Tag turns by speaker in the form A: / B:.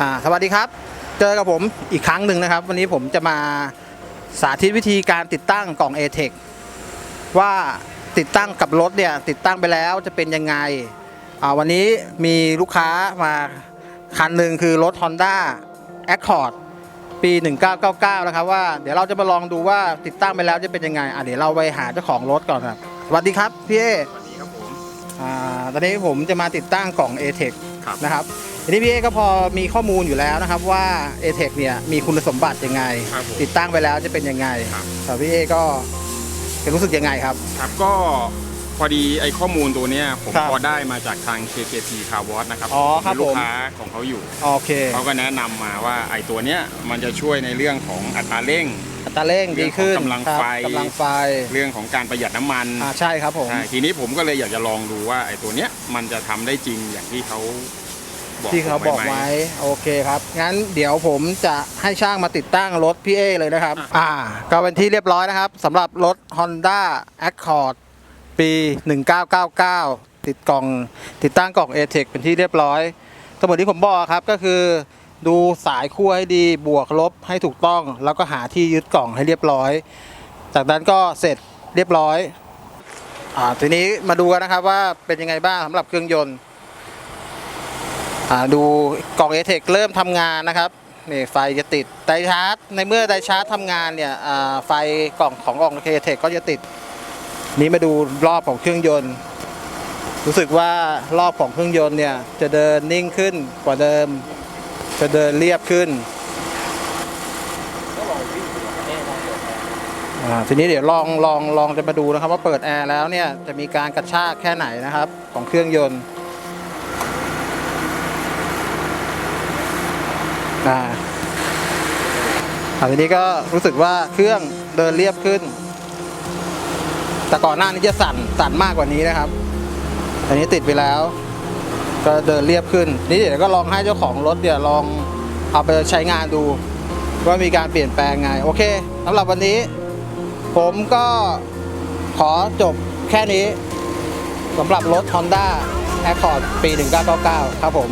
A: อ่าสวัสดีครับ เจอกับผมอีกครั้งหนึ่งนะครับ วันนี้ผมจะมาสาธิตวิธีการติดตั้งกล่อง a t e c ว่าติดตั้งกับรถเนี่ยติดตั้งไปแล้วจะเป็นยังไงอ่าวันนี้มีลูกค้ามาคันหนึ่งคือรถ Honda Accord ปี 1999 นะครับว่าเดี๋ยวเราจะมาลองดูว่าติดตั้งไปแล้วจะเป็นยังไงอะเดี๋ยวเราไปหาเจ้าของรถก่อนครับสวัสดีครับพี่เอ
B: สวัสดีครับผม
A: อ่าตอนนี้ผมจะมาติดตั้งกล่อง a t e c
B: ครับ
A: นะครับ ทีนี้พี่เอก็พอมีข้อมูลอยู่แล้วนะครับว่า a t e c เนี่ยมีคุณสมบัติยังไง
B: ครับผม
A: ติดตั้งไปแล้วจะเป็นยังไง
B: ครับ
A: แต่พี่เอก็จะรู้สึกยังไงครับ
B: ครับก็พอดีไอ้ข้อมูลตัวเนี้ยผม
A: ครับ
B: พอได้มาจากทาง KKT Car Wash นะครับ
A: อ๋อครับ
B: เป็นลู
A: ผ
B: ก
A: ม
B: ค้าของเขาอยู่
A: โอเค
B: เขาก็แนะนำมาว่าไอ้ตัวเนี้ยมันจะช่วยในเรื่องของอัตราเร่ง
A: อัตราเร่งดีขึ้น
B: เรื่องของกำลัง
A: ครับ
B: ไฟ
A: กำลังไฟ
B: เรื่องของการประหยัดน้ำมัน
A: อ่าใช่ครับผม
B: ใช่ทีนี้ผมก็เลยอยากจะลองดูว่าไอ้ตัวเนี้ยมันจะทำได้จริงอย่างที่เขา บอก
A: ที่เขา
B: ผม
A: บอก
B: หม
A: ไว้โอเคครับงั้นเดี๋ยวผมจะให้ช่างมาติดตั้งรถพี่เอเลยนะครับ
B: อะ
A: อ่า ก็เป็นที่เรียบร้อยนะครับสำหรับรถ Honda Accord ปี 1999 ติดกล่องติดตั้งกล่อง a t e c เป็นที่เรียบร้อยทั้งหมดที่ผมบอกครับก็คือ ดูสายขั้วให้ดีบวกลบให้ถูกต้อง แล้วก็หาที่ยึดกล่องให้เรียบร้อย จากนั้นก็เสร็จเรียบร้อยอ่าทีนี้มาดูกันนะครับว่าเป็นยังไงบ้างสำหรับเครื่องยนต์อ่า ดูกล่อง a t e c เริ่มทำงานนะครับนี่ไฟจะติดไดชาร์จ ในเมื่อไดชาร์จทำงานเนี่ยไฟกล่องของกล่อง a t e c ก็จะติด นี้มาดูรอบของเครื่องยนต์ รู้สึกว่ารอบของเครื่องยนต์เนี่ยจะเดินนิ่งขึ้นกว่าเดิม จะเดินเรียบขึ้นทีนี้เดี๋ยวลองลองลองจะมาดูนะครับว่าเปิดแอร์แล้วเนี่ยจะมีการกระชากแค่ไหนนะครับของเครื่องยนต์ อ่าอ่าทีนี้ก็รู้สึกว่าเครื่องเดินเรียบขึ้น แต่ก่อนหน้านี้จะสั่นสั่นมากกว่านี้นะครับ อันนี้ติดไปแล้ว ก็เดินเรียบขึ้น นี่เดี๋ยวก็ลองให้เจ้าของรถเดี๋ยวลองเอาไปใช้งานดู ว่ามีการเปลี่ยนแปลงไง โอเคสำหรับวันนี้ ผมก็ขอจบแค่นี้สำหรับรถ Honda Accord ปี 1999 ครับผม